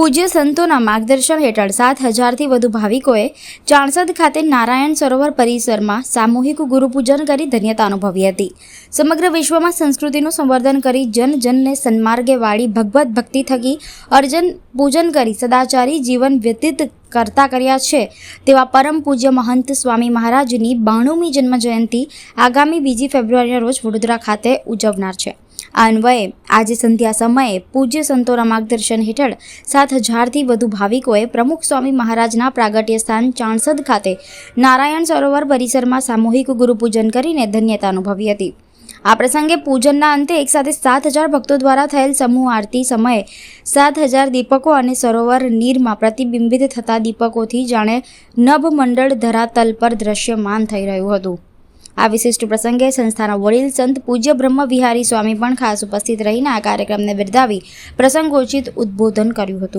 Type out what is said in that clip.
પૂજ્ય સંતોના માર્ગદર્શન હેઠળ સાત હજારથી વધુ ભાવિકોએ ચાણસદ ખાતે નારાયણ સરોવર પરિસરમાં સામૂહિક ગુરુપૂજન કરી ધન્યતા અનુભવી હતી. સમગ્ર વિશ્વમાં સંસ્કૃતિનું સંવર્ધન કરી જન જનને સન્માર્ગે વાળી ભગવત ભક્તિ થકી અર્જન પૂજન કરી સદાચારી જીવન વ્યતીત કરતા કર્યા છે. તેવા પરમ પૂજ્ય મહંત સ્વામી મહારાજની બાણુમી જન્મ જયંતિ આગામી બીજી ફેબ્રુઆરીના રોજ વડોદરા ખાતે ઉજવનાર છે. આ અન્વયે આજે સંધ્યા સમયે પૂજ્ય સંતોના માર્ગદર્શન હેઠળ સાત હજારથી વધુ ભાવિકોએ પ્રમુખ સ્વામી મહારાજના પ્રાગટ્ય સ્થાન ચાણસદ ખાતે નારાયણ સરોવર પરિસરમાં સામૂહિક ગુરુપૂજન કરીને ધન્યતા અનુભવી હતી. આ પ્રસંગે પૂજનના અંતે એકસાથે સાત હજાર ભક્તો દ્વારા થયેલ સમૂહ આરતી સમયે સાત હજાર દીપકો અને સરોવર નીરમાં પ્રતિબિંબિત થતા દીપકોથી જાણે નભ મંડળ ધરાતલ પર દ્રશ્યમાન થઈ રહ્યું હતું. આ વિશિષ્ટ પ્રસંગે સંસ્થાના વડીલ સંત પૂજ્ય બ્રહ્મ વિહારી સ્વામી પણ ખાસ ઉપસ્થિત રહીને આ કાર્યક્રમને બિરદાવી પ્રસંગોચિત ઉદ્બોધન કર્યું હતું.